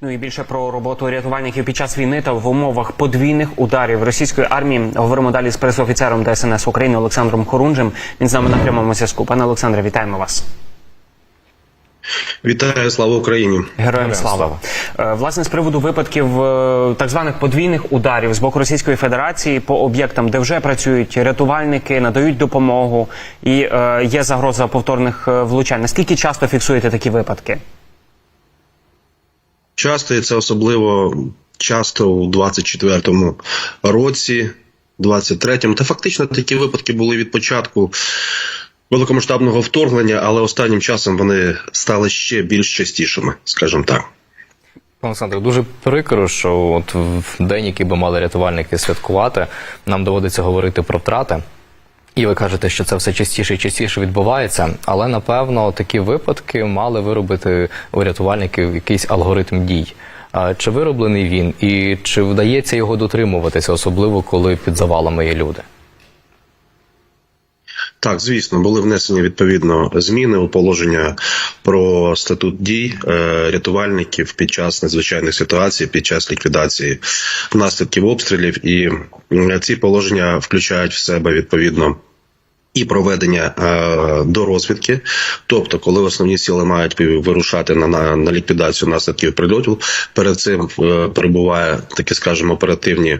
Ну і більше про роботу рятувальників під час війни та в умовах подвійних ударів російської армії говоримо далі з пресофіцером ДСНС України Олександром Хорунжем. Він з нами на прямому зв'язку. Пане Олександре, вітаємо вас. Вітаю, слава Україні! Героям слава Е, власне з приводу випадків е, так званих подвійних ударів з боку Російської Федерації по об'єктам, де вже працюють рятувальники, надають допомогу і е, є загроза повторних влучань. Наскільки часто фіксуєте такі випадки? Часто і це особливо часто у 24-му році, 23-му. Та фактично такі випадки були від початку великомасштабного вторгнення, але останнім часом вони стали ще більш частішими, скажімо так. Олександр, дуже прикро, що от в день, який би мали рятувальники святкувати, нам доводиться говорити про втрати. І ви кажете, що це все частіше і частіше відбувається, але напевно такі випадки мали виробити у рятувальників якийсь алгоритм дій. Чи вироблений він, і чи вдається його дотримуватися, особливо коли під завалами є люди? Так, звісно, були внесені відповідно зміни у положення про статут дій е, рятувальників під час надзвичайних ситуацій, під час ліквідації наслідків обстрілів, і ці положення включають в себе відповідно. І проведення е, до розвідки, тобто, коли основні сили мають вирушати на, на, на ліквідацію наслідків прильотів, перед цим е, перебуває такі, скажімо, оперативні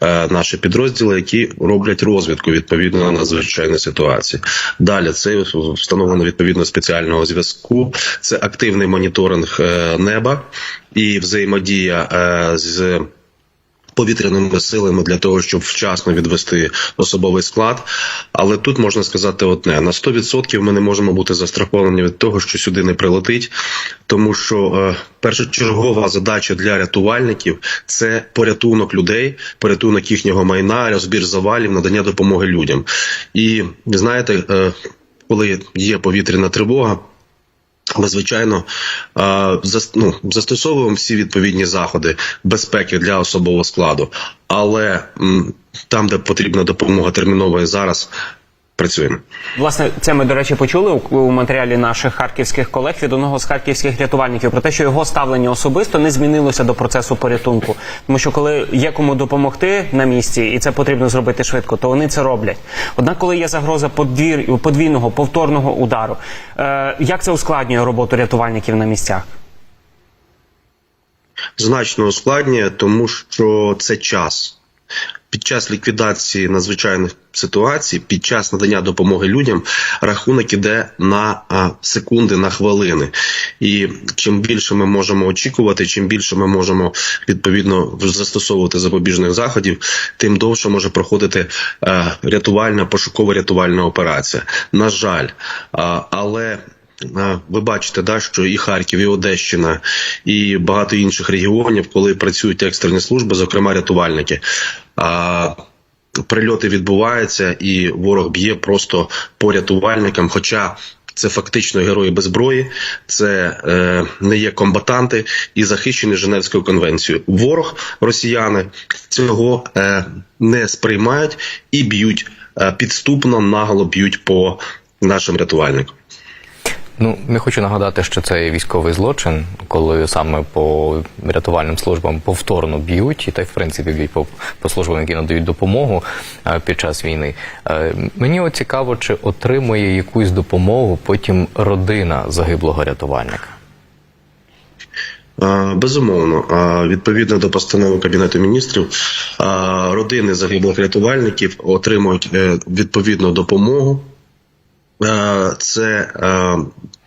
е, наші підрозділи, які роблять розвідку відповідно на надзвичайні ситуації. Далі це встановлено відповідно спеціального зв'язку. Це активний моніторинг е, неба і взаємодія е, з повітряними силами для того, щоб вчасно відвести особовий склад. Але тут можна сказати одне: на 100% ми не можемо бути застраховані від того, що сюди не прилетить, тому що е, першочергова задача для рятувальників це порятунок людей, порятунок їхнього майна, розбір завалів, надання допомоги людям. І знаєте, е, коли є повітряна тривога. Ми, звичайно, е, ну, застосовуємо всі відповідні заходи безпеки для особового складу, але там, де потрібна допомога термінова зараз, працюємо. Власне, це ми, до речі, почули у, у матеріалі наших харківських колег від одного з харківських рятувальників про те, що його ставлення особисто не змінилося до процесу порятунку. Тому що коли є кому допомогти на місці, і це потрібно зробити швидко, то вони це роблять. Однак, коли є загроза подвір, подвійного повторного удару, е, як це ускладнює роботу рятувальників на місцях? Значно ускладнює, тому що це час. Під час ліквідації надзвичайних ситуацій, під час надання допомоги людям, рахунок іде на секунди, на хвилини. І чим більше ми можемо очікувати, чим більше ми можемо відповідно застосовувати запобіжних заходів, тим довше може проходити е, рятувальна пошукова рятувальна операція. На жаль, але. Ви бачите, да, що і Харків, і Одещина, і багато інших регіонів, коли працюють екстрені служби, зокрема рятувальники. А, прильоти відбуваються, і ворог б'є просто по рятувальникам. Хоча це фактично герої без зброї, це е, не є комбатанти і захищені Женевською конвенцією. Ворог, росіяни цього е, не сприймають і б'ють е, підступно, наголо б'ють по нашим рятувальникам. Ну, не хочу нагадати, що це військовий злочин, коли саме по рятувальним службам повторно б'ють, і та й в принципі б'ють по, по службам, які надають допомогу е, під час війни. Е, мені от цікаво, чи отримує якусь допомогу потім родина загиблого рятувальника. Безумовно, відповідно до постанови Кабінету міністрів, родини загиблих рятувальників отримують е, відповідну допомогу. Е, Це е,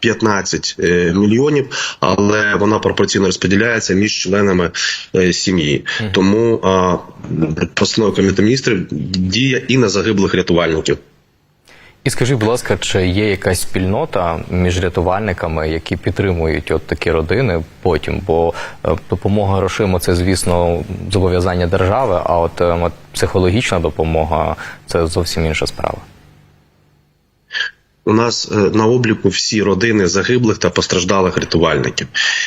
15 е, мільйонів, але вона пропорційно розподіляється між членами е, сім'ї. Тому а, постанова Кабінету міністрів діє і на загиблих рятувальників. І скажіть, будь ласка, чи є якась спільнота між рятувальниками, які підтримують от такі родини потім? Бо е, допомога грошима це, звісно, зобов'язання держави, а от, е, от психологічна допомога це зовсім інша справа. У нас е, на обліку всі родини загиблих та постраждалих рятувальників,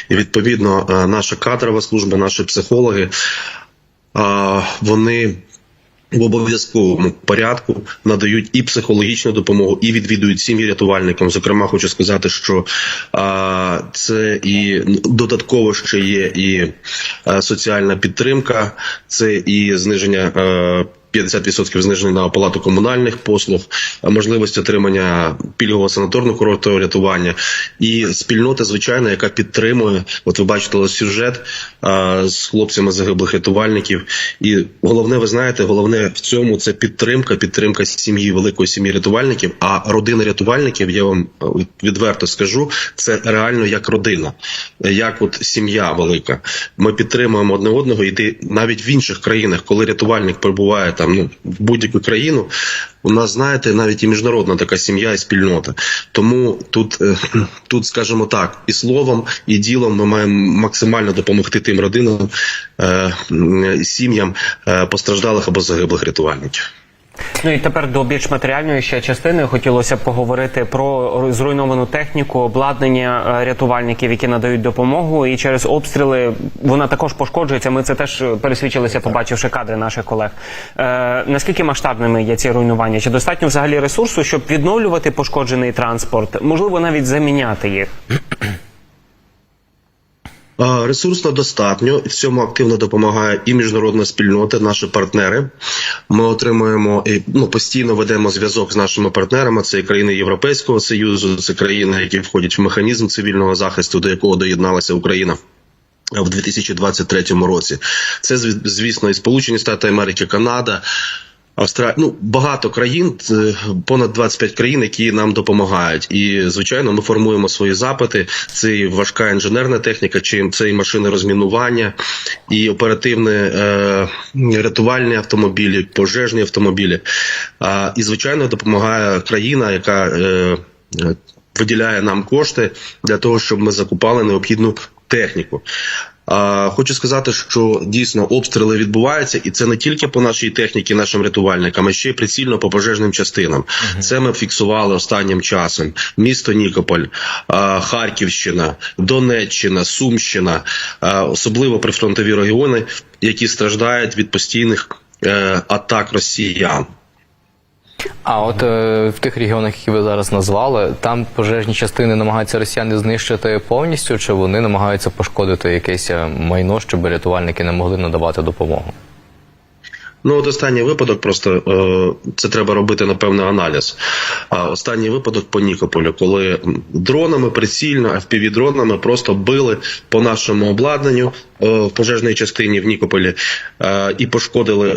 і відповідно е, наша кадрова служба, наші психологи, вони в обов'язковому порядку надають і психологічну допомогу, і відвідують сім'ї рятувальникам. Зокрема, хочу сказати, що а, це і додатково ще є і е, соціальна підтримка, це і зниження. е, 50% зниження на оплату комунальних послуг, а можливість отримання пільгового санаторно курортового рятування і спільнота, звичайно, яка підтримує. От ви бачите сюжет а, з хлопцями загиблих рятувальників. І головне, ви знаєте, головне в цьому це підтримка, підтримка сім'ї великої сім'ї рятувальників. А родина рятувальників, я вам е, відверто скажу, це реально як родина, як от сім'я велика. Ми підтримуємо одне одного, і ти навіть в інших країнах, коли рятувальник прибуває там ну в будь-яку країну. У нас, знаєте, навіть і міжнародна така сім'я і спільнота. Тому тут, е, тут, скажімо так, і словом, і ділом ми маємо максимально допомогти тим родинам, е, сім'ям е, постраждалих або загиблих рятувальників. Ну і тепер до більш матеріальної ще частини хотілося б поговорити про зруйновану техніку, обладнання е, рятувальників, які надають допомогу. І через обстріли вона також пошкоджується. Ми це теж пересвідчилися, побачивши кадри наших колег. Е, наскільки масштабними є ці руйнування? Чи достатньо взагалі ресурсу, щоб відновлювати пошкоджений транспорт? Можливо, навіть заміняти їх? Ресурсно достатньо. В цьому активно допомагає і міжнародна спільнота, наші партнери. Ми отримуємо і ну постійно ведемо зв'язок з нашими партнерами. Це і країни Європейського союзу, це країни, які входять в механізм цивільного захисту, до якого доєдналася Україна. В 2023 році це звісно і Сполучені Штати Америки, Канада, Австралія, ну багато країн, це понад 25 країн, які нам допомагають. І звичайно, ми формуємо свої запити. Це і важка інженерна техніка, чи це і машини розмінування, і оперативні е, рятувальні автомобілі, пожежні автомобілі. А, і звичайно, допомагає країна, яка е, е, виділяє нам кошти для того, щоб ми закупали необхідну техніку. Хочу сказати, що дійсно обстріли відбуваються, і це не тільки по нашій техніці, нашим рятувальникам, а ще й прицільно по пожежним частинам. Це ми фіксували останнім часом. Місто Нікополь, Харківщина, Донеччина, Сумщина, особливо прифронтові регіони, які страждають від постійних е, атак росіян. А от е, в тих регіонах, які ви зараз назвали, там пожежні частини намагаються росіяни знищити повністю, чи вони намагаються пошкодити якесь е, майно, щоб рятувальники не могли надавати допомогу? Ну, от останній випадок, просто е, це треба робити напевно аналіз. Останній випадок по Нікополю, коли дронами прицільно, FPV-дронами просто били по нашому обладнанню е, в пожежній частині в Нікополі е, і пошкодили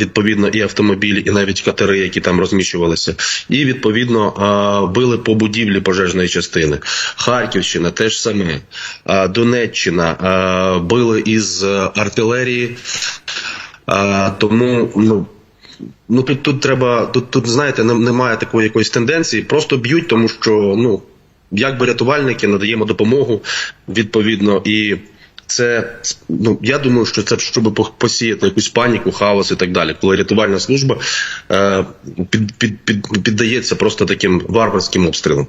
відповідно і автомобілі, і навіть катери, які там розміщувалися, і відповідно били по будівлі пожежної частини. Харківщина теж саме, Донеччина били із артилерії. А, тому ну. Ну тут тут треба, тут тут знаєте, немає такої якоїсь тенденції. Просто б'ють, тому що ну якби рятувальники надаємо допомогу відповідно, і це ну я думаю, що це щоб по- посіяти якусь паніку, хаос і так далі. Коли рятувальна служба е, під, під, під, піддається просто таким варварським обстрілам.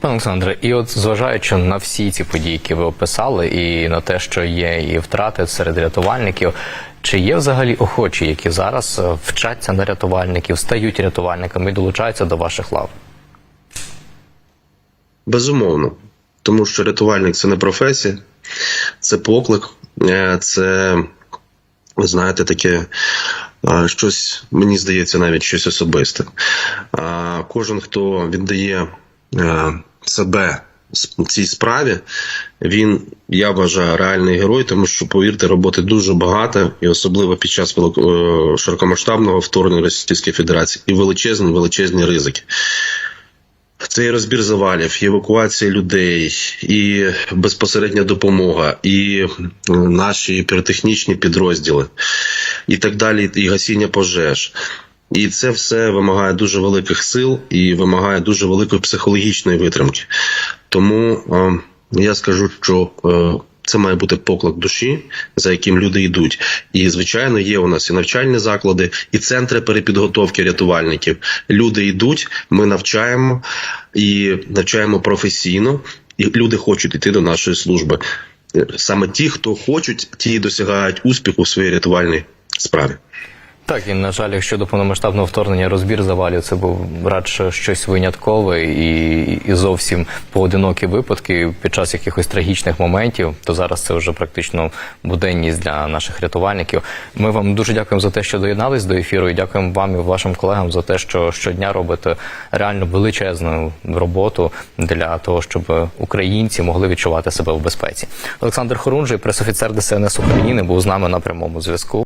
Пане Олександре, і от зважаючи на всі ці події, які ви описали, і на те, що є і втрати серед рятувальників, чи є взагалі охочі, які зараз е, вчаться на рятувальників, стають рятувальниками і долучаються до ваших лав? Безумовно, тому що рятувальник це не професія, це поклик, е, це, ви знаєте, таке е, щось, мені здається, навіть щось особисте. Кожен, хто віддає себе с- цій справі, він, я вважаю, реальний герой, тому що, повірте, роботи дуже багато, і особливо під час е, широкомасштабного вторгнення Російської Федерації, і величезні, величезні ризики. Це і розбір завалів, і евакуація людей, і безпосередня допомога, і е, наші піротехнічні підрозділи, і так далі, і гасіння пожеж. І це все вимагає дуже великих сил і вимагає дуже великої психологічної витримки. Тому е, я скажу, що е, це має бути поклик душі, за яким люди йдуть. І звичайно, є у нас і навчальні заклади, і центри перепідготовки рятувальників. Люди йдуть, ми навчаємо і навчаємо професійно, і люди хочуть йти до нашої служби. Е, Саме ті, хто хочуть, ті досягають успіху в своїй рятувальній справі. Так, і на жаль, якщо до повномасштабного вторгнення розбір завалів, це був радше щось виняткове і, і зовсім поодинокі випадки під час якихось трагічних моментів, то зараз це вже практично буденність для наших рятувальників. Ми вам дуже дякуємо за те, що доєднались до ефіру, і дякуємо вам і вашим колегам за те, що щодня робите реально величезну роботу для того, щоб українці могли відчувати себе в безпеці. Олександр Хорунжий, пресофіцер ДСНС України, був з нами на прямому зв'язку.